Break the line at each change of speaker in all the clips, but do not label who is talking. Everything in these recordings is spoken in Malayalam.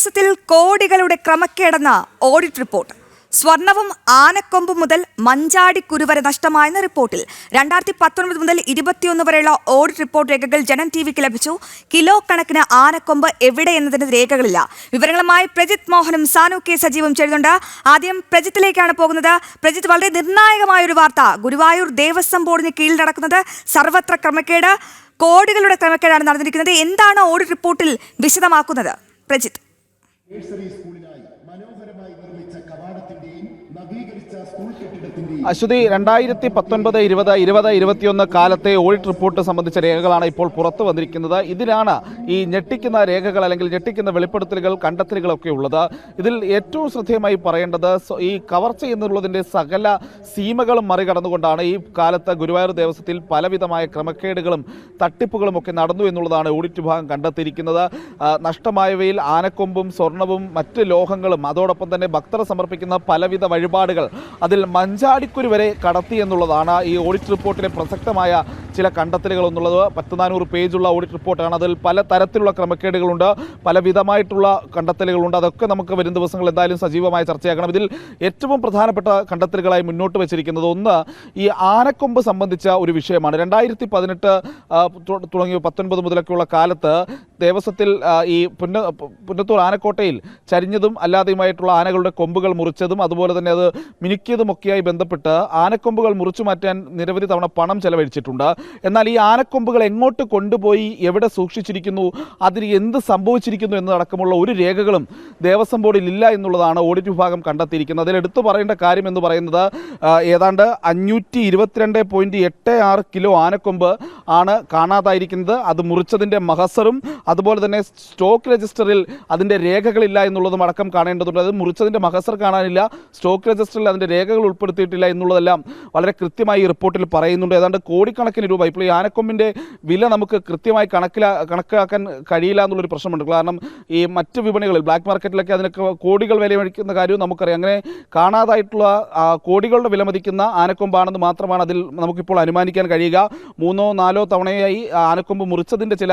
ദേവസ്വത്തിൽ കോടികളുടെ ക്രമക്കേടെന്ന ഓഡിറ്റ് റിപ്പോർട്ട് സ്വർണവും ആനക്കൊമ്പും മുതൽ മഞ്ചാടിക്കുരു വരെ നഷ്ടമായെന്ന റിപ്പോർട്ടിൽ. രണ്ടായിരത്തി പത്തൊൻപത് മുതൽ ഇരുപത്തിയൊന്ന് വരെയുള്ള ഓഡിറ്റ് റിപ്പോർട്ട് രേഖകൾ ജനം ടി വിക്ക് ലഭിച്ചു. കിലോ കണക്കിന് ആനക്കൊമ്പ് എവിടെ എന്നതിന് രേഖകളില്ല. വിവരങ്ങളുമായി പ്രജിത് മോഹനും സാനു കെ സജീവും ചേരുന്നുണ്ട്. ആദ്യം പ്രജിത്തിലേക്കാണ് പോകുന്നത്. പ്രജിത്ത് വളരെ നിർണായകമായ ഒരു വാർത്ത. ഗുരുവായൂർ ദേവസ്വം ബോർഡിന് കീഴിൽ നടക്കുന്നത് സർവത്ര ക്രമക്കേട് കോടികളുടെ ക്രമക്കേടാണ് നടന്നിരിക്കുന്നത്. എന്താണ് ഓഡിറ്റ് റിപ്പോർട്ടിൽ വിശദമാക്കുന്നത്? പ്രജിത്ത്
നഴ്സറി സ്കൂളിനായി മനോഹരമായി നിർമ്മിച്ച കവാടത്തിന്റെയും നവീകരിച്ച സ്കൂൾ കെട്ടിടത്തിന്റെയും
അശ്വതി രണ്ടായിരത്തി പത്തൊൻപത് ഇരുപത് ഇരുപത് ഇരുപത്തിയൊന്ന് കാലത്തെ ഓഡിറ്റ് റിപ്പോർട്ട് സംബന്ധിച്ച രേഖകളാണ് ഇപ്പോൾ പുറത്തു വന്നിരിക്കുന്നത്. ഇതിലാണ് ഈ ഞെട്ടിക്കുന്ന രേഖകൾ അല്ലെങ്കിൽ ഞെട്ടിക്കുന്ന വെളിപ്പെടുത്തലുകൾ കണ്ടെത്തലുകളൊക്കെ ഉള്ളത്. ഇതിൽ ഏറ്റവും ശ്രദ്ധേയമായി പറയേണ്ടത് ഈ കവർച്ച എന്നുള്ളതിന്റെ സകല സീമകളും മറികടന്നുകൊണ്ടാണ് ഈ കാലത്ത് ഗുരുവായൂർ ദേവസ്വത്തിൽ പലവിധമായ ക്രമക്കേടുകളും തട്ടിപ്പുകളും ഒക്കെ നടന്നു എന്നുള്ളതാണ് ഓഡിറ്റ് വിഭാഗം കണ്ടെത്തിയിരിക്കുന്നത്. നഷ്ടമായവയിൽ ആനക്കൊമ്പും സ്വർണവും മറ്റ് ലോഹങ്ങളും അതോടൊപ്പം തന്നെ ഭക്തർ സമർപ്പിക്കുന്ന പലവിധ വഴിപാടുകൾ. അതിൽ മഞ്ചാടിക്കുരു വരെ കടത്തി എന്നുള്ളതാണ് ഈ ഓഡിറ്റ് റിപ്പോർട്ടിലെ പ്രസക്തമായ ചില കണ്ടെത്തലുകൾ എന്നുള്ളത് പത്ത് നാനൂറ് പേജുള്ള ഓഡിറ്റ് റിപ്പോർട്ടാണ് അതിൽ പല തരത്തിലുള്ള ക്രമക്കേടുകളുണ്ട്. പലവിധമായിട്ടുള്ള കണ്ടെത്തലുകളുണ്ട്. അതൊക്കെ നമുക്ക് വരും ദിവസങ്ങൾ എന്തായാലും സജീവമായ ചർച്ചയാക്കണം ഇതിൽ ഏറ്റവും പ്രധാനപ്പെട്ട കണ്ടെത്തലുകളായി മുന്നോട്ട് വെച്ചിരിക്കുന്നത് ഒന്ന് ഈ ആനക്കൊമ്പ് സംബന്ധിച്ച ഒരു വിഷയമാണ്. രണ്ടായിരത്തി പതിനെട്ട് തുടങ്ങിയ പത്തൊൻപത് മുതലൊക്കെയുള്ള കാലത്ത് ദേവസ്വത്തിൽ ഈ പുന്ന പുന്നത്തൂർ ആനക്കോട്ടയിൽ ചരിഞ്ഞതും അല്ലാതെയുമായിട്ടുള്ള ആനകളുടെ കൊമ്പുകൾ മുറിച്ചതും അതുപോലെ തന്നെ അത് മിനുക്കിയതുമൊക്കെയായി ബന്ധപ്പെട്ട് ആനക്കൊമ്പുകൾ മുറിച്ചു മാറ്റാൻ നിരവധി തവണ പണം ചെലവഴിച്ചിട്ടുണ്ട്. എന്നാൽ ഈ ആനക്കൊമ്പുകൾ എങ്ങോട്ട് കൊണ്ടുപോയി എവിടെ സൂക്ഷിച്ചിരിക്കുന്നു അതിന് എന്ത് സംഭവിച്ചിരിക്കുന്നു എന്നതടക്കമുള്ള ഒരു രേഖകളും ദേവസ്വം ബോർഡിൽ ഇല്ല എന്നുള്ളതാണ് ഓഡിറ്റ് വിഭാഗം കണ്ടെത്തിയിരിക്കുന്നത്. അതിൽ എടുത്തു പറയേണ്ട കാര്യം എന്ന് പറയുന്നത് ഏതാണ്ട് അഞ്ഞൂറ്റി ഇരുപത്തിരണ്ട് പോയിന്റ് എട്ട് ആറ് കിലോ ആനക്കൊമ്പ് ആണ് കാണാതായിരിക്കുന്നത്. അത് മുറിച്ചതിന്റെ മഹസറും അതുപോലെ തന്നെ സ്റ്റോക്ക് രജിസ്റ്ററിൽ അതിന്റെ രേഖകളില്ല എന്നുള്ളതും അടക്കം കാണേണ്ടതുണ്ട്. അത് മുറിച്ചതിന്റെ മഹസർ കാണാനില്ല. സ്റ്റോക്ക് രജിസ്റ്ററിൽ അതിന്റെ രേഖകൾ ഉൾപ്പെടുത്തിയിട്ടില്ല എന്നുള്ളതെല്ലാം വളരെ കൃത്യമായി റിപ്പോർട്ടിൽ പറയുന്നുണ്ട്. ഏതാണ്ട് കോടിക്കണക്കിന് രൂപ. ഇപ്പോൾ ഈ ആനക്കൊമ്പിന്റെ വില നമുക്ക് കൃത്യമായി കണക്കിലാ കണക്കാക്കാൻ കഴിയില്ല എന്നുള്ളൊരു പ്രശ്നമുണ്ട്. കാരണം ഈ മറ്റ് വിപണികളിൽ ബ്ലാക്ക് മാർക്കറ്റിലൊക്കെ അതിനൊക്കെ കോടികൾ വില മേടിക്കുന്ന കാര്യവും നമുക്കറിയാം. അങ്ങനെ കാണാതായിട്ടുള്ള കോടികളുടെ വില മതിക്കുന്ന ആനക്കൊമ്പാണെന്ന് മാത്രമാണ് അതിൽ നമുക്കിപ്പോൾ അനുമാനിക്കാൻ കഴിയുക. മൂന്നോ നാലോ തവണയായി ആനക്കൊമ്പ് മുറിച്ചതിന്റെ ചില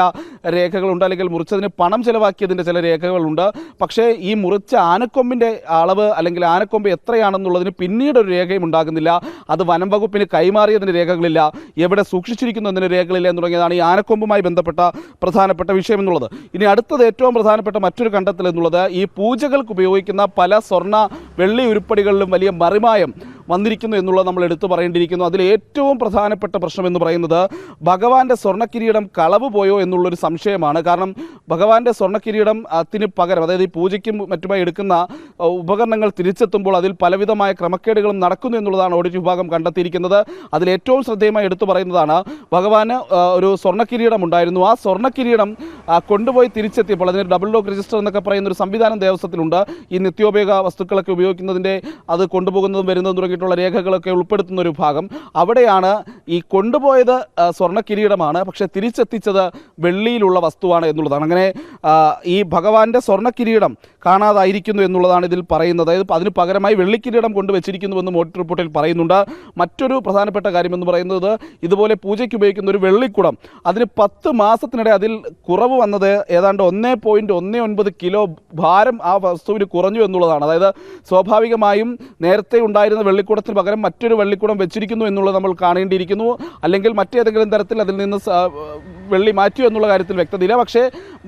രേഖകളുണ്ട്. അല്ലെങ്കിൽ മുറിച്ചതിന് പണം ചെലവാക്കിയതിന്റെ ചില രേഖകളുണ്ട്. പക്ഷേ ഈ മുറിച്ച ആനക്കൊമ്പിന്റെ അളവ് അല്ലെങ്കിൽ ആനക്കൊമ്പ് എത്രയാണെന്നുള്ളതിന് പിന്നീട് ഒരു രേഖയും ഉണ്ടാകുന്നില്ല. അത് വനം വകുപ്പിന് കൈമാറിയതിന്റെ രേഖകളില്ല. എവിടെ സൂക്ഷിച്ചിരിക്കുന്നു എന്നതിന്റെ രേഖകളില്ല എന്ന് തുടങ്ങിയതാണ് ഈ ആനക്കൊമ്പുമായി ബന്ധപ്പെട്ട പ്രധാനപ്പെട്ട വിഷയം എന്നുള്ളത്. ഇനി അടുത്തത് ഏറ്റവും പ്രധാനപ്പെട്ട മറ്റൊരു കണ്ടെത്തൽ എന്നുള്ളത് ഈ പൂജകൾക്ക് ഉപയോഗിക്കുന്ന പല സ്വർണ വെള്ളി ഉരുപ്പടികളിലും വലിയ മറിമായം വന്നിരിക്കുന്നു എന്നുള്ളത് നമ്മൾ എടുത്തു പറയേണ്ടിയിരിക്കുന്നു. അതിൽ ഏറ്റവും പ്രധാനപ്പെട്ട പ്രശ്നം എന്ന് പറയുന്നത് ഭഗവാന്റെ സ്വർണക്കിരീടം കളവ് പോയോ എന്നുള്ളൊരു സംശയമാണ്. കാരണം ഭഗവാന്റെ സ്വർണക്കിരീടം അതിന് പകരം അതായത് ഈ പൂജയ്ക്കും മറ്റുമായി എടുക്കുന്ന ഉപകരണങ്ങൾ തിരിച്ചെത്തുമ്പോൾ അതിൽ പലവിധമായ ക്രമക്കേടുകളും നടക്കുന്നു എന്നുള്ളതാണ് ഓഡിറ്റ് വിഭാഗം കണ്ടെത്തിയിരിക്കുന്നത്. അതിൽ ഏറ്റവും ശ്രദ്ധേയമായി എടുത്തു പറയുന്നതാണ് ഭഗവാന് ഒരു സ്വർണക്കിരീടം ഉണ്ടായിരുന്നു. ആ സ്വർണക്കിരീടം കിരീടം കൊണ്ടുപോയി തിരിച്ചെത്തിയപ്പോൾ അതിന് ഡബിൾ ലോക്ക് രജിസ്റ്റർ എന്നൊക്കെ പറയുന്ന ഒരു സംവിധാനം ദേവസ്വത്തിലുണ്ട്. ഈ നിത്യോപയോഗ വസ്തുക്കളൊക്കെ ഉപയോഗിക്കുന്നതിന്റെ അത് കൊണ്ടുപോകുന്നതും വരുന്നതും തുടങ്ങിയിട്ടുള്ള രേഖകളൊക്കെ ഉൾപ്പെടുത്തുന്ന ഒരു ഭാഗം അവിടെയാണ് ഈ കൊണ്ടുപോയത് ആ, സ്വർണ കിരീടമാണ് പക്ഷേ തിരിച്ചെത്തിച്ചത് വെള്ളിയിലുള്ള വസ്തുവാണ്. എന്നുള്ളതാണ്. അങ്ങനെ ഈ ഭഗവാന്റെ സ്വർണ കിരീടം കാണാതായിരിക്കുന്നു എന്നുള്ളതാണ് ഇതിൽ പറയുന്നത്. അതായത് അതിന് പകരമായി വെള്ളിക്കിരീടം കൊണ്ടുവച്ചിരിക്കുന്നുവെന്ന് മോട്ടിവ് റിപ്പോർട്ടിൽ പറയുന്നുണ്ട്. മറ്റൊരു പ്രധാനപ്പെട്ട കാര്യം എന്ന് പറയുന്നത് ഇതുപോലെ പൂജയ്ക്ക് ഉപയോഗിക്കുന്ന ഒരു വെള്ളിക്കുടം. അതിന് പത്ത് മാസത്തിനിടെ അതിൽ കുറവ് വന്നത് ഏതാണ്ട് ഒന്നേ പോയിന്റ് ഒന്നേ ഒൻപത് കിലോ ഭാരം ആ വസ്തുവിന് കുറഞ്ഞു എന്നുള്ളതാണ്. അതായത് സ്വാഭാവികമായും നേരത്തെ ഉണ്ടായിരുന്ന വെള്ളിക്കുടത്തിന് പകരം മറ്റൊരു വെള്ളിക്കുടം വെച്ചിരിക്കുന്നു എന്നുള്ളത് നമ്മൾ കാണേണ്ടിയിരിക്കുന്നു. അല്ലെങ്കിൽ മറ്റേതെങ്കിലും തരത്തിൽ അതിൽ നിന്ന് വെള്ളി മാറ്റിയോ എന്നുള്ള കാര്യത്തിൽ വ്യക്തതയില്ല. പക്ഷേ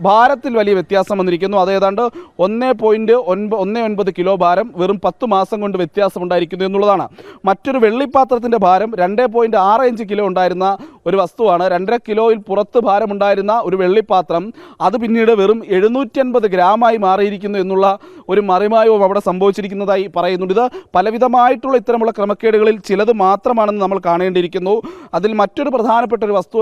ഭാരത്തിൽ വലിയ വ്യത്യാസം വന്നിരിക്കുന്നു. അത് ഏതാണ്ട് ഒന്നേ പോയിന്റ് ഒൻപ ഒന്നേ ഒൻപത് കിലോ ഭാരം വെറും പത്ത് മാസം കൊണ്ട് വ്യത്യാസം ഉണ്ടായിരിക്കുന്നു എന്നുള്ളതാണ്. മറ്റൊരു വെള്ളിപ്പാത്രത്തിന്റെ ഭാരം രണ്ടേ പോയിന്റ് ആറ് അഞ്ച് കിലോ ഉണ്ടായിരുന്ന ഒരു വസ്തുവാണ്. രണ്ടര കിലോയിൽ പുറത്ത് ഭാരമുണ്ടായിരുന്ന ഒരു വെള്ളിപ്പാത്രം അത് പിന്നീട് വെറും എഴുന്നൂറ്റി അൻപത് ഗ്രാമായി മാറിയിരിക്കുന്നു എന്നുള്ള ഒരു മറിമായവും അവിടെ സംഭവിച്ചിരിക്കുന്നതായി പറയുന്നുണ്ട്. ഇത് പലവിധമായിട്ടുള്ള ഇത്തരമുള്ള ക്രമക്കേടുകളിൽ ചിലത് മാത്രമാണെന്ന് നമ്മൾ കാണേണ്ടിയിരിക്കുന്നു. അതിൽ മറ്റൊരു പ്രധാനപ്പെട്ട ഒരു വസ്തു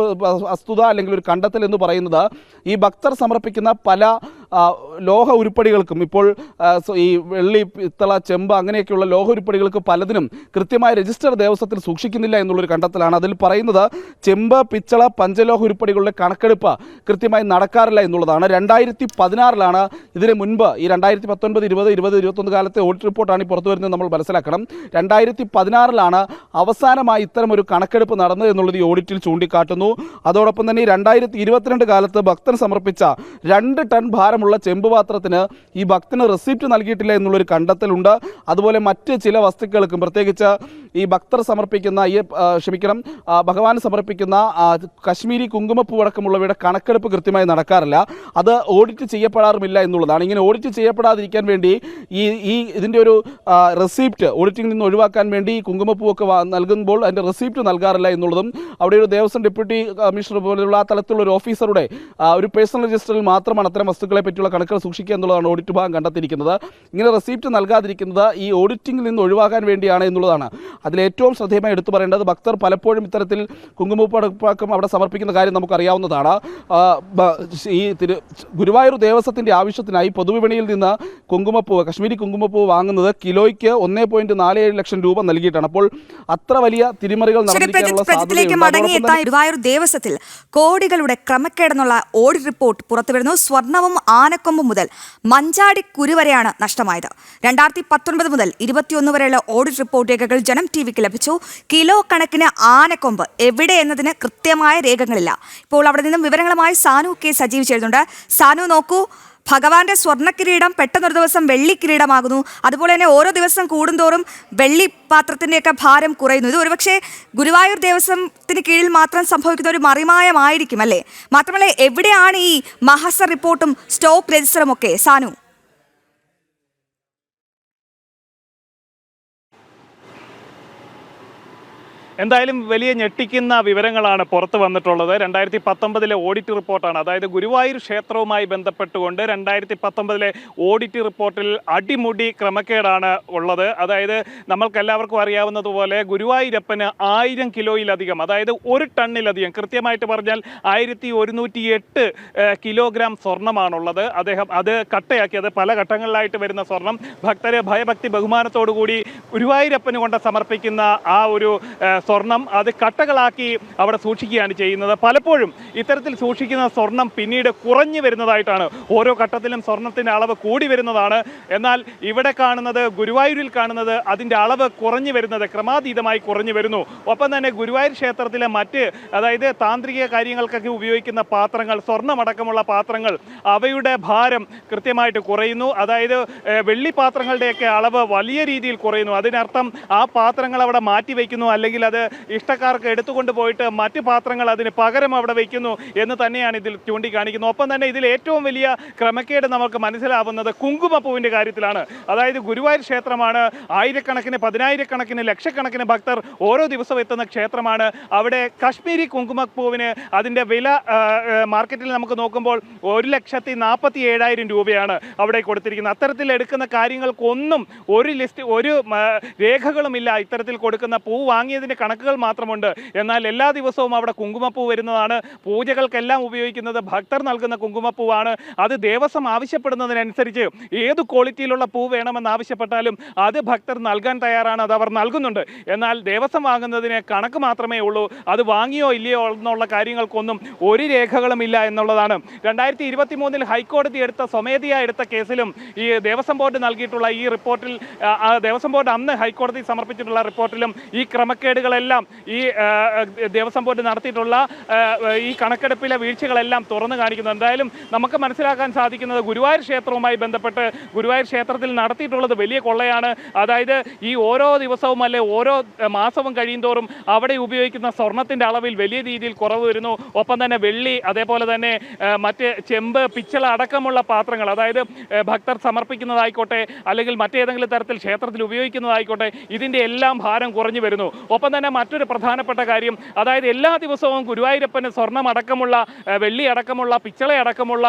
വസ്തുത അല്ലെങ്കിൽ ഒരു കണ്ടെത്തൽ എന്ന് പറയുന്നത് ഈ ഭക്തർ സമർപ്പിക്കുന്ന പല ലോഹ ഉരുപ്പടികൾക്കും ഇപ്പോൾ ഈ വെള്ളി പിത്തള ചെമ്പ് അങ്ങനെയൊക്കെയുള്ള ലോഹ ഉരുപ്പടികൾക്ക് പലതിനും കൃത്യമായ രജിസ്റ്റർ ദേവസ്വത്തിൽ സൂക്ഷിക്കുന്നില്ല എന്നുള്ളൊരു കണ്ടെത്തലാണ്. അതിൽ പറയുന്നത് ചെമ്പ് പിച്ചള പഞ്ചലോഹ ഉരുപ്പടികളുടെ കണക്കെടുപ്പ് കൃത്യമായി നടക്കാറില്ല എന്നുള്ളതാണ്. രണ്ടായിരത്തി പതിനാറിലാണ് ഇതിന് മുൻപ് ഈ രണ്ടായിരത്തി പത്തൊൻപത് ഇരുപത് ഇരുപത് ഇരുപത്തൊന്ന് കാലത്തെ ഓഡിറ്റ് റിപ്പോർട്ടാണ് ഈ പുറത്തു വരുന്നത് നമ്മൾ മനസ്സിലാക്കണം. രണ്ടായിരത്തി പതിനാറിലാണ് അവസാനമായി ഇത്തരം ഒരു കണക്കെടുപ്പ് നടന്നത് എന്നുള്ളത് ഈ ഓഡിറ്റിൽ ചൂണ്ടിക്കാട്ടുന്നു. അതോടൊപ്പം തന്നെ രണ്ടായിരത്തി ഇരുപത്തിരണ്ട് കാലത്ത് ഭക്തൻ സമർപ്പിച്ച രണ്ട് ടൺ ഭാരം ഭാരമുള്ള ചെമ്പ് പാത്രത്തിന് ഈ ഭക്തന് റെസിപ്റ്റ് നൽകിയിട്ടില്ല എന്നുള്ളൊരു കണ്ടെത്തലുണ്ട്. അതുപോലെ മറ്റ് ചില വസ്തുക്കൾക്കും പ്രത്യേകിച്ച് ഈ ഭക്തർ സമർപ്പിക്കുന്ന ഈ ക്ഷമിക്കണം ഭഗവാൻ സമർപ്പിക്കുന്ന കശ്മീരി കുങ്കുമപ്പൂ അടക്കമുള്ളവയുടെ കണക്കെടുപ്പ് കൃത്യമായി നടക്കാറില്ല. അത് ഓഡിറ്റ് ചെയ്യപ്പെടാറുമില്ല എന്നുള്ളതാണ്. ഇങ്ങനെ ഓഡിറ്റ് ചെയ്യപ്പെടാതിരിക്കാൻ വേണ്ടി ഈ ഈ ഇതിന്റെ ഒരു റെസിപ്റ്റ് ഓഡിറ്റിംഗിൽ നിന്ന് ഒഴിവാക്കാൻ വേണ്ടി കുങ്കുമപ്പൂവൊക്കെ നൽകുമ്പോൾ അതിന്റെ റെസിപ്റ്റ് നൽകാറില്ല എന്നുള്ളതും അവിടെ ഒരു ദേവസ്വം ഡെപ്യൂട്ടി കമ്മീഷണർ പോലെയുള്ള ആ തലത്തിലുള്ള ഒരു ഓഫീസറുടെ ഒരു പേഴ്സണൽ രജിസ്റ്ററിൽ മാത്രമാണ് അത്തരം വസ്തുക്കളെ പറ്റിയുള്ള കണക്കുകൾ സൂക്ഷിക്കുക എന്നുള്ളതാണ് ഓഡിറ്റ് ഭാഗം കണ്ടെത്തിയിരിക്കുന്നത്. ഇങ്ങനെ റെസിപ്റ്റ് നൽകാതിരിക്കുന്നത് ഈ ഓഡിറ്റിംഗിൽ നിന്ന് ഒഴിവാക്കാൻ വേണ്ടിയാണ് എന്നുള്ളതാണ്. അതിലേറ്റവും ശ്രദ്ധേയമായി എടുത്തു പറയേണ്ടത് ഭക്തർ പലപ്പോഴും ഇത്തരത്തിൽ കുങ്കുമപ്പടപ്പാക്കം അവിടെ സമർപ്പിക്കുന്ന കാര്യം നമുക്കറിയാവുന്നതാണ്. ഈ തിരു ഗുരുവായൂർ ദേവസ്വത്തിന്റെ ആവശ്യത്തിനായി പൊതുവിപണിയിൽ നിന്ന് കുങ്കുമപ്പൂവ് കശ്മീരി കുങ്കുമപ്പൂവ് വാങ്ങുന്നത് കിലോയ്ക്ക് ഒന്നേ പോയിന്റ് നാല് ഏഴ് ലക്ഷം രൂപ നൽകിയിട്ടാണ്. അപ്പോൾ അത്ര വലിയ തിരിമറികൾ
ഗുരുവായൂർ ദേവസ്വത്തിൽ കോടികളുടെ ക്രമക്കേടെന്നുള്ള ഓഡിറ്റ് റിപ്പോർട്ട് പുറത്തുവരുന്നു. സ്വർണവും ആനക്കൊമ്പും മുതൽ മഞ്ചാടി കുരു വരെയാണ് നഷ്ടമായത്. രണ്ടായിരത്തി പത്തൊൻപത് മുതൽ ഇരുപത്തിയൊന്ന് വരെയുള്ള ഓഡിറ്റ് റിപ്പോർട്ട് രേഖകൾ ജനം ടി വിക്ക് ലഭിച്ചു. കിലോ കണക്കിന് ആനക്കൊമ്പ് എവിടെ എന്നതിന് കൃത്യമായ രേഖകളില്ല. ഇപ്പോൾ അവിടെ നിന്നും വിവരങ്ങളുമായി സാനു കെ സജീവ് ചെയ്യുന്നുണ്ട് സാനു നോക്കൂ. ഭഗവാന്റെ സ്വർണ കിരീടം പെട്ടെന്നൊരു ദിവസം വെള്ളി കിരീടമാകുന്നു അതുപോലെ തന്നെ ഓരോ ദിവസം കൂടുന്തോറും വെള്ളി പാത്രത്തിന്റെയൊക്കെ ഭാരം കുറയുന്നു. ഇത് ഒരുപക്ഷെ ഗുരുവായൂർ ദേവസ്വത്തിന് കീഴിൽ മാത്രം സംഭവിക്കുന്ന ഒരു മറിമായമായിരിക്കും അല്ലേ? മാത്രമല്ല എവിടെയാണ് ഈ മഹസ റിപ്പോർട്ടും സ്റ്റോക്ക് രജിസ്റ്ററും ഒക്കെ സാനു.
എന്തായാലും വലിയ ഞെട്ടിക്കുന്ന വിവരങ്ങളാണ് പുറത്തു വന്നിട്ടുള്ളത്. രണ്ടായിരത്തി പത്തൊമ്പതിലെ ഓഡിറ്റ് റിപ്പോർട്ടാണ്. അതായത് ഗുരുവായൂർ ക്ഷേത്രവുമായി ബന്ധപ്പെട്ടുകൊണ്ട് രണ്ടായിരത്തി പത്തൊമ്പതിലെ ഓഡിറ്റ് റിപ്പോർട്ടിൽ അടിമുടി ക്രമക്കേടാണ് ഉള്ളത്. അതായത് നമ്മൾക്കെല്ലാവർക്കും അറിയാവുന്നതുപോലെ ഗുരുവായൂരപ്പന് ആയിരം കിലോയിലധികം അതായത് ഒരു ടണ്ണിലധികം കൃത്യമായിട്ട് പറഞ്ഞാൽ ആയിരത്തി ഒരുന്നൂറ്റി എട്ട് കിലോഗ്രാം സ്വർണമാണുള്ളത് അദ്ദേഹം അത് കട്ടയാക്കിയത് പല ഘട്ടങ്ങളിലായിട്ട് വരുന്ന സ്വർണം. ഭക്തരെ ഭയഭക്തി ബഹുമാനത്തോടുകൂടി ഗുരുവായൂരപ്പന് കൊണ്ട് സമർപ്പിക്കുന്ന ആ ഒരു സ്വർണം അത് കട്ടകളാക്കി അവിടെ സൂക്ഷിക്കുകയാണ് ചെയ്യുന്നത്. പലപ്പോഴും ഇത്തരത്തിൽ സൂക്ഷിക്കുന്ന സ്വർണം പിന്നീട് കുറഞ്ഞു വരുന്നതായിട്ടാണ് ഓരോ ഘട്ടത്തിലും സ്വർണത്തിന്റെ അളവ് കൂടി വരുന്നതാണ്. എന്നാൽ ഇവിടെ കാണുന്നത് ഗുരുവായൂരിൽ കാണുന്നത് അതിന്റെ അളവ് കുറഞ്ഞു വരുന്നത് ക്രമാതീതമായി കുറഞ്ഞു വരുന്നു. ഒപ്പം തന്നെ ഗുരുവായൂർ ക്ഷേത്രത്തിലെ മറ്റ് അതായത് താന്ത്രിക കാര്യങ്ങൾക്കൊക്കെ ഉപയോഗിക്കുന്ന പാത്രങ്ങൾ സ്വർണമടക്കമുള്ള പാത്രങ്ങൾ അവയുടെ ഭാരം കൃത്യമായിട്ട് കുറയുന്നു. അതായത് ഏഹ്, വെള്ളി പാത്രങ്ങളുടെയൊക്കെ അളവ് വലിയ രീതിയിൽ കുറയുന്നു. അതിനർത്ഥം ആ പാത്രങ്ങൾ അവിടെ മാറ്റി വയ്ക്കുന്നു അല്ലെങ്കിൽ അത് ഇഷ്ടക്കാർക്ക് എടുത്തുകൊണ്ട് പോയിട്ട് മറ്റ് പാത്രങ്ങൾ അതിന് പകരം അവിടെ വയ്ക്കുന്നു എന്ന് തന്നെയാണ് ഇതിൽ ചൂണ്ടിക്കാണിക്കുന്നത്. ഒപ്പം തന്നെ ഇതിൽ ഏറ്റവും വലിയ ക്രമക്കേട് നമുക്ക് മനസ്സിലാവുന്നത് കുങ്കുമപ്പൂവിന്റെ കാര്യത്തിലാണ്. അതായത് ഗുരുവായൂർ ക്ഷേത്രമാണ്. ആയിരക്കണക്കിന് പതിനായിരക്കണക്കിന് ലക്ഷക്കണക്കിന് ഭക്തർ ഓരോ ദിവസവും എത്തുന്ന ക്ഷേത്രമാണ്. അവിടെ കശ്മീരി കുങ്കുമപ്പൂവിന് അതിന്റെ വില മാർക്കറ്റിൽ നമുക്ക് നോക്കുമ്പോൾ ഒരു ലക്ഷത്തി നാൽപ്പത്തി ഏഴായിരം രൂപയാണ് അവിടെ കൊടുത്തിരിക്കുന്നത്. അത്തരത്തിൽ എടുക്കുന്ന കാര്യങ്ങൾക്കൊന്നും ഒരു ലിസ്റ്റ് ഒരു രേഖകളുമില്ല ഇത്തരത്തിൽ കൊടുക്കുന്ന പൂ വാങ്ങിയതിന്റെ കണക്കുകൾ മാത്രമുണ്ട്. എന്നാൽ എല്ലാ ദിവസവും അവിടെ കുങ്കുമപ്പൂ വരുന്നതാണ്. പൂജകൾക്കെല്ലാം ഉപയോഗിക്കുന്നത് ഭക്തർ നൽകുന്ന കുങ്കുമപ്പൂവാണ്. അത് ദേവസ്വം ആവശ്യപ്പെടുന്നതിനനുസരിച്ച് ഏത് ക്വാളിറ്റിയിലുള്ള പൂ വേണമെന്ന് ആവശ്യപ്പെട്ടാലും അത് ഭക്തർ നൽകാൻ തയ്യാറാണ് അത് അവർ നൽകുന്നുണ്ട്. എന്നാൽ ദേവസ്വം വാങ്ങുന്നതിന് കണക്ക് മാത്രമേ ഉള്ളൂ. അത് വാങ്ങിയോ ഇല്ലയോ എന്നുള്ള കാര്യങ്ങൾക്കൊന്നും ഒരു രേഖകളും ഇല്ല എന്നുള്ളതാണ്. രണ്ടായിരത്തി ഇരുപത്തി മൂന്നിൽ ഹൈക്കോടതി എടുത്ത സ്വമേധയാ എടുത്ത കേസിലും ഈ ദേവസ്വം ബോർഡ് നൽകിയിട്ടുള്ള ഈ റിപ്പോർട്ടിൽ ദേവസ്വം ബോർഡ് അന്ന് ഹൈക്കോടതി സമർപ്പിച്ചിട്ടുള്ള റിപ്പോർട്ടിലും ഈ ക്രമക്കേടുകളെല്ലാം ഈ ദേവസ്വം ബോർഡ് നടത്തിയിട്ടുള്ള ഈ കണക്കെടുപ്പിലെ വീഴ്ചകളെല്ലാം തുറന്നു കാണിക്കുന്നു. എന്തായാലും നമുക്ക് മനസ്സിലാക്കാൻ സാധിക്കുന്നത് ഗുരുവായൂർ ക്ഷേത്രവുമായി ബന്ധപ്പെട്ട് ഗുരുവായൂർ ക്ഷേത്രത്തിൽ നടത്തിയിട്ടുള്ളത് വലിയ കൊള്ളയാണ്. അതായത് ഈ ഓരോ ദിവസവും അല്ലെ ഓരോ മാസവും കഴിയുന്തോറും അവിടെ ഉപയോഗിക്കുന്ന സ്വർണത്തിന്റെ അളവിൽ വലിയ രീതിയിൽ കുറവ് വരുന്നു. ഒപ്പം തന്നെ വെള്ളി അതേപോലെ തന്നെ മറ്റ് ചെമ്പ് പിച്ചള അടക്കമുള്ള പാത്രങ്ങൾ അതായത് ഭക്തർ സമർപ്പിക്കുന്നതായിക്കോട്ടെ അല്ലെങ്കിൽ മറ്റേതെങ്കിലും തരത്തിൽ ക്ഷേത്രത്തിൽ ഉപയോഗിക്കുന്നതായിക്കോട്ടെ ഇതിന്റെ എല്ലാം ഭാരം കുറഞ്ഞു വരുന്നു. ഒപ്പം തന്നെ മറ്റൊരു പ്രധാനപ്പെട്ട കാര്യം അതായത് എല്ലാ ദിവസവും ഗുരുവായൂരപ്പന് സ്വർണം അടക്കമുള്ള ആ, വെള്ളി അടക്കമുള്ള പിച്ചള അടക്കമുള്ള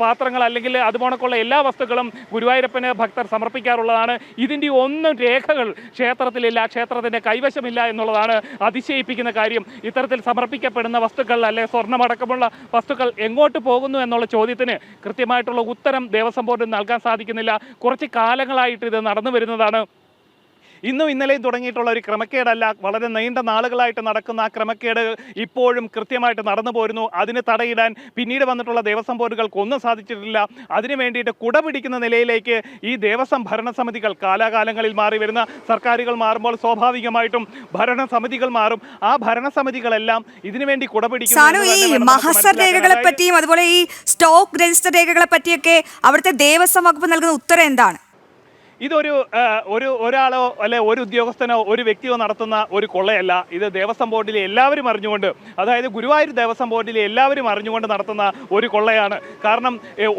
പാത്രങ്ങൾ അല്ലെങ്കിൽ അതുപോണക്കുള്ള എല്ലാ വസ്തുക്കളും ഗുരുവായൂരപ്പന് ഭക്തർ സമർപ്പിക്കാറുള്ളതാണ്. ഇതിന്റെ ഒന്നും രേഖകൾ ക്ഷേത്രത്തിലില്ല ക്ഷേത്രത്തിന്റെ കൈവശമില്ല എന്നുള്ളതാണ് അതിശയിപ്പിക്കുന്ന കാര്യം. ഇത്തരത്തിൽ സമർപ്പിക്കപ്പെടുന്ന വസ്തുക്കൾ അല്ലെ സ്വർണമടക്കമുള്ള വസ്തുക്കൾ എങ്ങോട്ട് പോകുന്നു എന്നുള്ള ചോദ്യത്തിന് കൃത്യമായിട്ടുള്ള ഉത്തരം ദേവസ്വം ബോർഡിന് നൽകാൻ സാധിക്കുന്നില്ല. കുറച്ച് കാലങ്ങളായിട്ട് ഇത് നടന്നു വരുന്നതാണ്. ഇന്നും ഇന്നലെയും തുടങ്ങിയിട്ടുള്ള ഒരു ക്രമക്കേടല്ല. വളരെ നീണ്ട നാളുകളായിട്ട് നടക്കുന്ന ആ ക്രമക്കേട് ഇപ്പോഴും കൃത്യമായിട്ട് നടന്നു പോരുന്നു. അതിന് തടയിടാൻ പിന്നീട് വന്നിട്ടുള്ള ദേവസ്വം ബോർഡുകൾക്ക് ഒന്നും സാധിച്ചിട്ടില്ല. അതിനു വേണ്ടിയിട്ട് കുട പിടിക്കുന്ന നിലയിലേക്ക് ഈ ദേവസ്വം ഭരണസമിതികൾ കാലാകാലങ്ങളിൽ മാറി വരുന്ന സർക്കാരുകൾ മാറുമ്പോൾ സ്വാഭാവികമായിട്ടും ഭരണസമിതികൾ മാറും. ആ ഭരണസമിതികളെല്ലാം ഇതിനുവേണ്ടി കുട നമുക്ക്
മഹസർ രേഖകളെ പറ്റിയും അതുപോലെ ഈ സ്റ്റോക്ക് രജിസ്റ്റർ രേഖകളെ പറ്റിയൊക്കെ അവിടുത്തെ ദേവസ്വം വകുപ്പ് നൽകുന്ന ഉത്തരം എന്താണ്?
ഇതൊരു ഒരു ഒരാളോ അല്ലെ ഒരു ഉദ്യോഗസ്ഥനോ ഒരു വ്യക്തിയോ നടത്തുന്ന ഒരു കൊള്ളയല്ല. ഇത് ദേവസ്വം ബോർഡിലെ എല്ലാവരും അറിഞ്ഞുകൊണ്ട് അതായത് ഗുരുവായൂർ ദേവസ്വം ബോർഡിലെ എല്ലാവരും അറിഞ്ഞുകൊണ്ട് നടത്തുന്ന ഒരു കൊള്ളയാണ്. കാരണം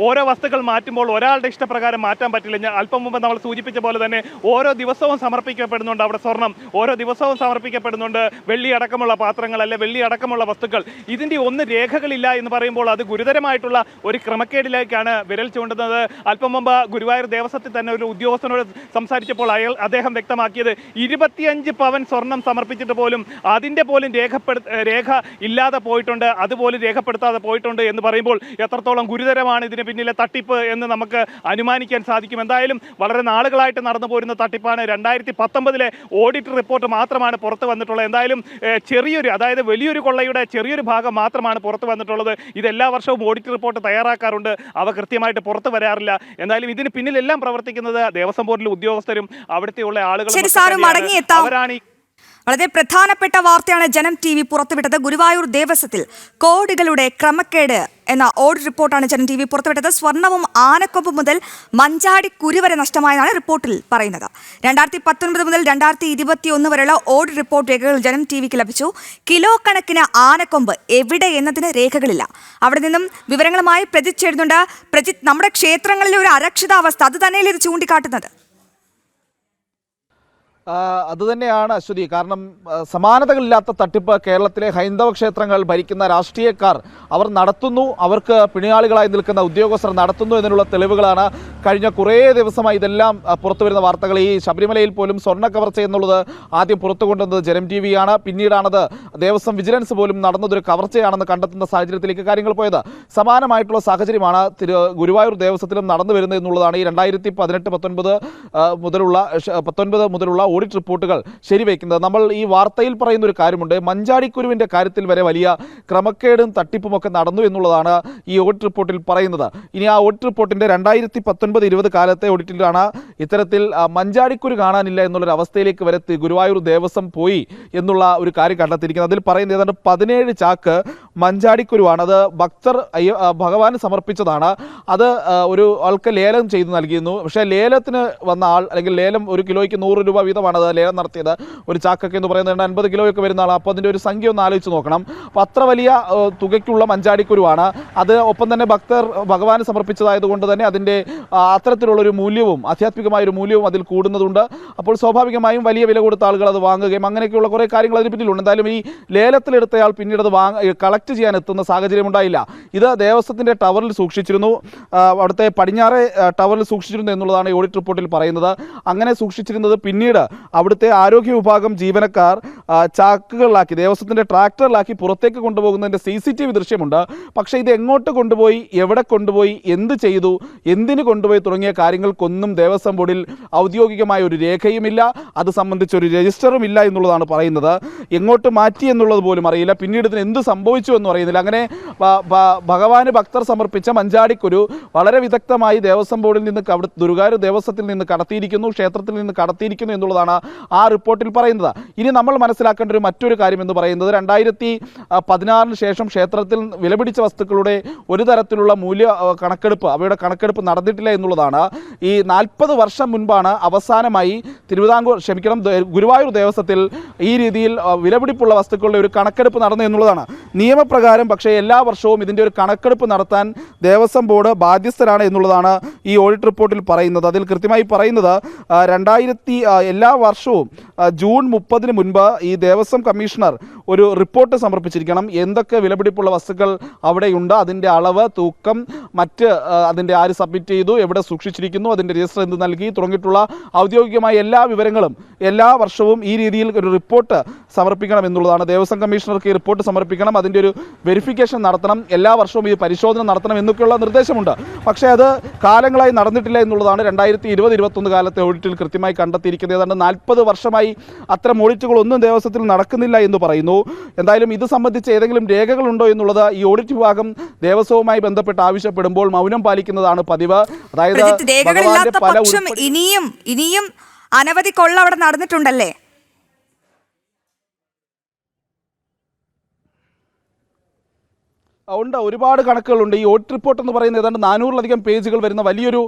ഓരോ വസ്തുക്കൾ മാറ്റുമ്പോൾ ഒരാളുടെ ഇഷ്ടപ്രകാരം മാറ്റാൻ പറ്റില്ല. അല്പം മുമ്പ് നമ്മൾ സൂചിപ്പിച്ച പോലെ തന്നെ ഓരോ ദിവസവും സമർപ്പിക്കപ്പെടുന്നുണ്ട് അവിടെ സ്വർണം. ഓരോ ദിവസവും സമർപ്പിക്കപ്പെടുന്നുണ്ട് വെള്ളി അടക്കമുള്ള പാത്രങ്ങൾ അല്ലെ വെള്ളി അടക്കമുള്ള വസ്തുക്കൾ. ഇതിന്റെ ഒന്ന് രേഖകളില്ല എന്ന് പറയുമ്പോൾ അത് ഗുരുതരമായിട്ടുള്ള ഒരു ക്രമക്കേടിലേക്കാണ് വിരൽ ചൂണ്ടുന്നത്. അല്പം മുമ്പ് ഗുരുവായൂർ ദേവസ്വത്തിൽ തന്നെ ഒരു ഉദ്യോഗസ്ഥനോട് സംസാരിച്ചപ്പോൾ അയാൾ അദ്ദേഹം വ്യക്തമാക്കിയത് ഇരുപത്തിയഞ്ച് പവൻ സ്വർണം സമർപ്പിച്ചിട്ട് പോലും അതിന്റെ പോലും രേഖപ്പെടു രേഖ ഇല്ലാതെ പോയിട്ടുണ്ട്. അതുപോലും രേഖപ്പെടുത്താതെ പോയിട്ടുണ്ട് എന്ന് പറയുമ്പോൾ എത്രത്തോളം ഗുരുതരമാണ് ഇതിന് പിന്നിലെ തട്ടിപ്പ് എന്ന് നമുക്ക് അനുമാനിക്കാൻ സാധിക്കും. എന്തായാലും വളരെ നാളുകളായിട്ട് നടന്നു പോരുന്ന തട്ടിപ്പാണ്. രണ്ടായിരത്തി പത്തൊമ്പതിലെ ഓഡിറ്റ് റിപ്പോർട്ട് മാത്രമാണ് പുറത്ത് വന്നിട്ടുള്ളത്. എന്തായാലും ചെറിയൊരു അതായത് വലിയൊരു കൊള്ളയുടെ ചെറിയൊരു ഭാഗം മാത്രമാണ് പുറത്ത് വന്നിട്ടുള്ളത്. ഇതെല്ലാ വർഷവും ഓഡിറ്റ് റിപ്പോർട്ട് തയ്യാറാക്കാറുണ്ട്. അവ കൃത്യമായിട്ട് പുറത്ത് വരാറില്ല. എന്തായാലും ഇതിന് പിന്നിലെല്ലാം പ്രവർത്തിക്കുന്നത് ദേവസ്വം ബോർഡിലെ ഉദ്യോഗസ്ഥരും അവിടുത്തെയുള്ള ആളുകളും. അവരാണ് ഈ
വളരെ പ്രധാനപ്പെട്ട വാർത്തയാണ് ജനം ടി വി പുറത്തുവിട്ടത്. ഗുരുവായൂർ ദേവസ്വത്തിൽ കോടികളുടെ ക്രമക്കേട് എന്ന ഓഡിറ്റ് റിപ്പോർട്ടാണ് ജനം ടി വി പുറത്തുവിട്ടത്. സ്വർണവും ആനക്കൊമ്പ് മുതൽ മഞ്ചാടി കുരു വരെ നഷ്ടമായെന്നാണ് റിപ്പോർട്ടിൽ പറയുന്നത്. രണ്ടായിരത്തി പത്തൊൻപത് മുതൽ രണ്ടായിരത്തി ഇരുപത്തി ഒന്ന് വരെയുള്ള ഓഡിറ്റ് റിപ്പോർട്ട് രേഖകൾ ജനം ടി വിക്ക് ലഭിച്ചു. കിലോ കണക്കിന് ആനക്കൊമ്പ് എവിടെ എന്നതിന് രേഖകളില്ല. അവിടെ നിന്നും വിവരങ്ങളുമായി പ്രജിത് ചേരുന്നുണ്ട്. പ്രജിത് നമ്മുടെ ക്ഷേത്രങ്ങളിലെ ഒരു അരക്ഷിതാവസ്ഥ അത് തന്നെയല്ലേ ഇത് ചൂണ്ടിക്കാട്ടുന്നത്?
അതുതന്നെയാണ് അശ്വതി. കാരണം സമാനതകളില്ലാത്ത തട്ടിപ്പ് കേരളത്തിലെ ഹൈന്ദവ ക്ഷേത്രങ്ങൾ ഭരിക്കുന്ന രാഷ്ട്രീയക്കാർ അവർ നടത്തുന്നു. അവർക്ക് പിണിയാളികളായി നിൽക്കുന്ന ഉദ്യോഗസ്ഥർ നടത്തുന്നു എന്നുള്ള തെളിവുകളാണ് കഴിഞ്ഞ കുറേ ദിവസമായി ഇതെല്ലാം പുറത്തു വരുന്ന വാർത്തകൾ. ഈ ശബരിമലയിൽ പോലും സ്വർണ കവർച്ച എന്നുള്ളത് ആദ്യം പുറത്തു കൊണ്ടുവന്നത് ജനം ടി വിയാണ് പിന്നീടാണത് ദേവസ്വം വിജിലൻസ് പോലും നടന്നതൊരു കവർച്ചയാണെന്ന് കണ്ടെത്തുന്ന സാഹചര്യത്തിലേക്ക് കാര്യങ്ങൾ പോയത്. സമാനമായിട്ടുള്ള സാഹചര്യമാണ് തിരു ഗുരുവായൂർ ദേവസ്വത്തിലും നടന്നു വരുന്നത് എന്നുള്ളതാണ് ഈ രണ്ടായിരത്തി പതിനെട്ട് പത്തൊൻപത് മുതലുള്ള പത്തൊൻപത് മുതലുള്ള ഓഡിറ്റ് റിപ്പോർട്ടുകൾ ശരിവയ്ക്കുന്നത്. നമ്മൾ ഈ വാർത്തയിൽ പറയുന്ന ഒരു കാര്യമുണ്ട്. മഞ്ചാടിക്കുരുവിന്റെ കാര്യത്തിൽ വരെ വലിയ ക്രമക്കേടും തട്ടിപ്പുമൊക്കെ നടന്നു എന്നുള്ളതാണ് ഈ ഓഡിറ്റ് റിപ്പോർട്ടിൽ പറയുന്നത്. ഇനി ആ ഓഡിറ്റ് റിപ്പോർട്ടിന്റെ രണ്ടായിരത്തി പത്തൊൻപത് ഇരുപത് കാലത്തെ ഓഡിറ്റിലാണ് ഇത്തരത്തിൽ മഞ്ചാടിക്കുരു കാണാനില്ല എന്നുള്ളൊരു അവസ്ഥയിലേക്ക് വരെ ഗുരുവായൂർ ദേവസ്വം പോയി എന്നുള്ള ഒരു കാര്യം കണ്ടെത്തിയിരിക്കുന്നത്. അതിൽ പറയുന്നത് ഏതാണ്ട് പതിനേഴ് ചാക്ക് മഞ്ചാടിക്കുരുവാണ്. അത് ഭക്തർ ഭഗവാന് സമർപ്പിച്ചതാണ്. അത് ഒരു ആൾക്ക് ലേലം ചെയ്ത് നൽകിയിരുന്നു. പക്ഷേ ലേലത്തിന് വന്ന ആൾ അല്ലെങ്കിൽ ലേലം ഒരു കിലോയ്ക്ക് നൂറ് രൂപ വീതമാണ് അത് ലേലം നടത്തിയത് ഒരു ചാക്കൊക്കെ എന്ന് പറയുന്നത് അൻപത് കിലോയൊക്കെ വരുന്ന ആളാണ് അപ്പോൾ അതിന്റെ ഒരു സംഖ്യ ഒന്ന് ആലോചിച്ച് നോക്കണം. അപ്പോൾ അത്ര വലിയ തുകയ്ക്കുള്ള മഞ്ചാടിക്കുരുവാണ്. അത് ഒപ്പം തന്നെ ഭക്തർ ഭഗവാന് സമർപ്പിച്ചതായതുകൊണ്ട് തന്നെ അതിന്റെ അത്തരത്തിലുള്ളൊരു മൂല്യവും ആധ്യാത്മികമായ ഒരു മൂല്യവും അതിൽ കൂടുന്നതുണ്ട്. അപ്പോൾ സ്വാഭാവികമായും വലിയ വില കൊടുത്ത ആളുകൾ അത് വാങ്ങുകയും അങ്ങനെയൊക്കെയുള്ള കുറേ കാര്യങ്ങൾ അതിന് പിന്നിലുണ്ട്. എന്തായാലും ഈ ലേലത്തിലെടുത്തയാൾ പിന്നീട് അത് വാങ്ങ കളക്ട് ചെയ്യാൻ എത്തുന്ന സാഹചര്യം ഉണ്ടായില്ല. ഇത് ദേവസ്വത്തിന്റെ ടവറിൽ സൂക്ഷിച്ചിരുന്നു. അവിടുത്തെ പടിഞ്ഞാറെ ടവറിൽ സൂക്ഷിച്ചിരുന്നു എന്നുള്ളതാണ് ഈ ഓഡിറ്റ് റിപ്പോർട്ടിൽ പറയുന്നത്. അങ്ങനെ സൂക്ഷിച്ചിരുന്നത് പിന്നീട് അവിടുത്തെ ആരോഗ്യ വിഭാഗം ജീവനക്കാർ ചാക്കുകളിലാക്കി ദേവസ്വത്തിന്റെ ട്രാക്ടറിലാക്കി പുറത്തേക്ക് കൊണ്ടുപോകുന്നതിന്റെ സി സി ടി വി ദൃശ്യമുണ്ട്. പക്ഷേ ഇത് എങ്ങോട്ട് കൊണ്ടുപോയി എവിടെ കൊണ്ടുപോയി എന്ത് ചെയ്തു എന്തിനു കൊണ്ടുപോയി തുടങ്ങിയ കാര്യങ്ങൾക്കൊന്നും ദേവസ്വം ബോർഡിൽ ഔദ്യോഗികമായ ഒരു രേഖയുമില്ല. അത് സംബന്ധിച്ച് ഒരു രജിസ്റ്ററും ഇല്ല എന്നുള്ളതാണ് പറയുന്നത്. എങ്ങോട്ട് മാറ്റി എന്നുള്ളത് പോലും അറിയില്ല. പിന്നീട് ഇതിന് എന്ത് സംഭവിച്ചു എന്ന് അറിയുന്നില്ല. അങ്ങനെ ഭഗവാന് ഭക്തർ സമർപ്പിച്ച മഞ്ചാടിക്കുരു വളരെ വിദഗ്ധമായി ദേവസ്വം ബോർഡിൽ നിന്ന് ദുർഗായൂർ ദേവസ്വത്തിൽ നിന്ന് കടത്തിയിരിക്കുന്നു ക്ഷേത്രത്തിൽ നിന്ന് കടത്തിയിരിക്കുന്നു എന്നുള്ളതാണ് ആ റിപ്പോർട്ടിൽ പറയുന്നത്. ഇനി നമ്മൾ മനസ്സിലാക്കേണ്ട ഒരു മറ്റൊരു കാര്യം എന്ന് പറയുന്നത് രണ്ടായിരത്തി പതിനാറിന് ശേഷം ക്ഷേത്രത്തിൽ വിലപിടിച്ച വസ്തുക്കളുടെ ഒരു തരത്തിലുള്ള മൂല്യ കണക്കെടുപ്പ് അവയുടെ കണക്കെടുപ്പ് നടന്നിട്ടില്ല എന്നുള്ളതാണ്. ഈ നാൽപ്പത് വർഷം മുൻപാണ് അവസാനമായി തിരുവിതാംകൂർ ക്ഷമിക്കണം ഗുരുവായൂർ ദേവസ്വത്തിൽ ഈ രീതിയിൽ വിലപിടിപ്പുള്ള വസ്തുക്കളുടെ ഒരു കണക്കെടുപ്പ് നടന്നു എന്നുള്ളതാണ്. നിയമപ്രകാരം പക്ഷേ എല്ലാ വർഷവും ഇതിന്റെ ഒരു കണക്കെടുപ്പ് നടത്താൻ ദേവസ്വം ബോർഡ് ബാധ്യസ്ഥരാണ് എന്നുള്ളതാണ് ഈ ഓഡിറ്റ് റിപ്പോർട്ടിൽ പറയുന്നത്. അതിൽ കൃത്യമായി പറയുന്നത് രണ്ടായിരത്തി ആ, എല്ലാ വർഷവും ജൂൺ മുപ്പതിന് മുൻപ് ഈ ദേവസ്വം കമ്മീഷണർ ഒരു റിപ്പോർട്ട് സമർപ്പിച്ചിരിക്കണം. എന്തൊക്കെ വിലപിടിപ്പുള്ള വസ്തുക്കൾ അവിടെയുണ്ട്? അതിന്റെ അളവ് തൂക്കം മറ്റ് അതിന്റെ ആര് സബ്മിറ്റ് ചെയ്തു എവിടെ സൂക്ഷിച്ചിരിക്കുന്നു അതിന്റെ രജിസ്റ്റർ എന്ത് നൽകി തുടങ്ങിയിട്ടുള്ള ഔദ്യോഗികമായ എല്ലാ വിവരങ്ങളും എല്ലാ വർഷവും ഈ രീതിയിൽ ഒരു റിപ്പോർട്ട് സമർപ്പിക്കണം എന്നുള്ളതാണ്. ദേവസ്വം കമ്മീഷണർക്ക് ഈ റിപ്പോർട്ട് സമർപ്പിക്കണം അതിന്റെ ഒരു വെരിഫിക്കേഷൻ നടത്തണം എല്ലാ വർഷവും ഈ പരിശോധന നടത്തണം എന്നൊക്കെയുള്ള നിർദ്ദേശമുണ്ട്. പക്ഷേ അത് കാലങ്ങളായി നടന്നിട്ടില്ല എന്നുള്ളതാണ് രണ്ടായിരത്തി ഇരുപത് ഇരുപത്തൊന്ന് കാലത്തെ ഓഡിറ്റിൽ കൃത്യമായി കണ്ടെത്തിയിരിക്കുന്നത്. ഏതാണ്ട് നാൽപ്പത് വർഷമായി അത്തരം ഓഡിറ്റുകൾ ഒന്നും ദേവസ്വത്തിൽ നടക്കുന്നില്ല എന്ന് പറയുന്നു. എന്തായാലും ഇത് സംബന്ധിച്ച് ഏതെങ്കിലും രേഖകളുണ്ടോ എന്നുള്ളത് ഈ ഓഡിറ്റ് വിഭാഗം ദേവസ്വവുമായി ബന്ധപ്പെട്ട് ആവശ്യപ്പെടുമ്പോൾ മൗനം പാലിക്കുന്നതാണ് പതിവ്. അതായത്
പ്രജിത്ത് രേഖകളില്ലാത്ത പക്ഷം ഇനിയും ഇനിയും അനവധി കൊള്ള അവിടെ നടന്നിട്ടുണ്ടല്ലേ?
ഉണ്ട്. ഒരുപാട് കണക്കുകളുണ്ട്. ഈ ഓഡിറ്റ് റിപ്പോർട്ട് എന്ന് പറയുന്നത് ഏതാണ്ട് നാനൂറിലധികം പേജുകൾ വരുന്ന വലിയൊരു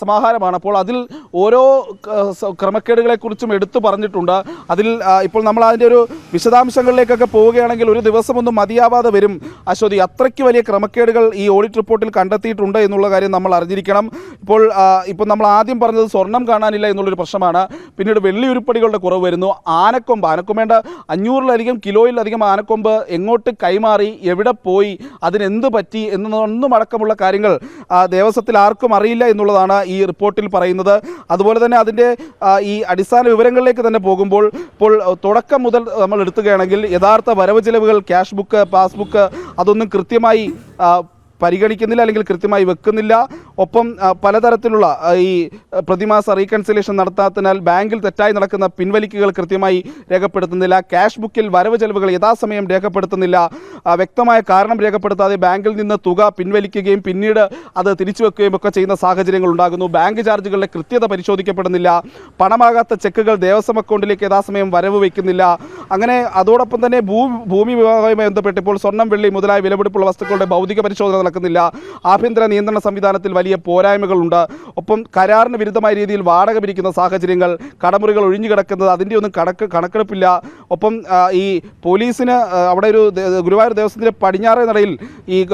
സമാഹാരമാണ്. അപ്പോൾ അതിൽ ഓരോ ക്രമക്കേടുകളെ കുറിച്ചും ക്രമക്കേടുകളെക്കുറിച്ചും എടുത്തു പറഞ്ഞിട്ടുണ്ട്. അതിൽ ഇപ്പോൾ നമ്മൾ അതിന്റെ ഒരു വിശദാംശങ്ങളിലേക്കൊക്കെ പോവുകയാണെങ്കിൽ ഒരു ദിവസമൊന്നും മതിയാവാതെ വരും. അശ്വതി അത്രയ്ക്ക് വലിയ ക്രമക്കേടുകൾ ഈ ഓഡിറ്റ് റിപ്പോർട്ടിൽ കണ്ടെത്തിയിട്ടുണ്ട് എന്നുള്ള കാര്യം നമ്മൾ അറിഞ്ഞിരിക്കണം. ഇപ്പോൾ ഇപ്പോൾ നമ്മൾ ആദ്യം പറഞ്ഞത് സ്വർണം കാണാനില്ല എന്നുള്ളൊരു പ്രശ്നമാണ്. പിന്നീട് വെള്ളി ഉരുപ്പടികളുടെ കുറവ് വരുന്നു. ആനക്കൊമ്പ് ആനക്കൊമ്പേണ്ട അഞ്ഞൂറിലധികം കിലോയിലധികം ആനക്കൊമ്പ് എങ്ങോട്ട് കൈമാറി എവിടെ പോയി അതിനെന്ത് പറ്റി എന്നൊന്നും അടക്കമുള്ള കാര്യങ്ങൾ ദേവസ്വത്തിൽ ആർക്കും അറിയില്ല എന്നുള്ളതാണ് ഈ റിപ്പോർട്ടിൽ പറയുന്നത്. അതുപോലെ തന്നെ അതിന്റെ ഈ അടിസ്ഥാന വിവരങ്ങളിലേക്ക് തന്നെ പോകുമ്പോൾ ഇപ്പോൾ തുടക്കം മുതൽ നമ്മൾ എടുത്തുകയാണെങ്കിൽ യഥാർത്ഥ വരവ് ചെലവുകൾ ക്യാഷ് ബുക്ക് പാസ്ബുക്ക് അതൊന്നും കൃത്യമായി പരിഗണിക്കുന്നില്ല അല്ലെങ്കിൽ കൃത്യമായി വെക്കുന്നില്ല. ഒപ്പം പലതരത്തിലുള്ള ഈ പ്രതിമാസ റീകൺസിലേഷൻ നടത്താത്തതിനാൽ ബാങ്കിൽ തെറ്റായി നടക്കുന്ന പിൻവലിക്കുകൾ കൃത്യമായി രേഖപ്പെടുത്തുന്നില്ല. ക്യാഷ് ബുക്കിൽ വരവ് ചെലവുകൾ യഥാസമയം രേഖപ്പെടുത്തുന്നില്ല. വ്യക്തമായ കാരണം രേഖപ്പെടുത്താതെ ബാങ്കിൽ നിന്ന് തുക പിൻവലിക്കുകയും പിന്നീട് അത് തിരിച്ചു വെക്കുകയും ഒക്കെ ചെയ്യുന്ന സാഹചര്യങ്ങൾ ഉണ്ടാകുന്നു. ബാങ്ക് ചാർജുകളുടെ കൃത്യത പരിശോധിക്കപ്പെടുന്നില്ല. പണമാകാത്ത ചെക്കുകൾ ദേവസ്വം അക്കൗണ്ടിലേക്ക് യഥാസമയം വരവ് വയ്ക്കുന്നില്ല. അങ്ങനെ അതോടൊപ്പം തന്നെ ഭൂ ഭൂമി വിഭാഗവുമായി ബന്ധപ്പെട്ട് ഇപ്പോൾ സ്വർണം വെള്ളി മുതലായ വിലപിടിപ്പുള്ള വസ്തുക്കളുടെ ഭൗതിക പരിശോധന നടക്കുന്നില്ല. ആഭ്യന്തര നിയന്ത്രണ സംവിധാനത്തിൽ വലിയ പോരായ്മകളുണ്ട്. ഒപ്പം കരാറിന് വിരുദ്ധമായ രീതിയിൽ വാടക പിരിക്കുന്ന സാഹചര്യങ്ങൾ കടമുറികൾ ഒഴിഞ്ഞു കിടക്കുന്നത് അതിന്റെ ഒന്നും കണക്ക് കണക്കെടുപ്പില്ല. ഒപ്പം ഈ പോലീസിന് അവിടെ ഒരു ഗുരുവായൂർ ദേവസ്വത്തിന്റെ പടിഞ്ഞാറേ നടയിൽ ഈ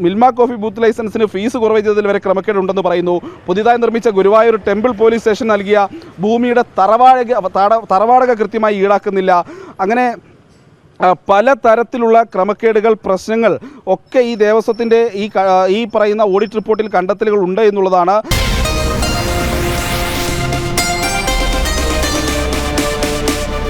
മിൽമ കോഫി ബൂത്ത് ലൈസൻസിന് ഫീസ് കുറവ് ചെയ്തതിൽ വരെ ക്രമക്കേടുണ്ടെന്ന് പറയുന്നു. പുതിയതായി നിർമ്മിച്ച ഗുരുവായൂർ ടെമ്പിൾ പോലീസ് സ്റ്റേഷൻ നൽകിയ ഭൂമിയുടെ തറവാടക തട- തറവാടക കൃത്യമായി ഈടാക്കുന്നില്ല. അങ്ങനെ പല തരത്തിലുള്ള ക്രമക്കേടുകൾ പ്രശ്നങ്ങൾ ഒക്കെ ഈ ദേവസ്വത്തിന്റെ ഈ ഈ പറയുന്ന ഓഡിറ്റ് റിപ്പോർട്ടിൽ കണ്ടെത്തലുകൾ ഉണ്ട് എന്നുള്ളതാണ്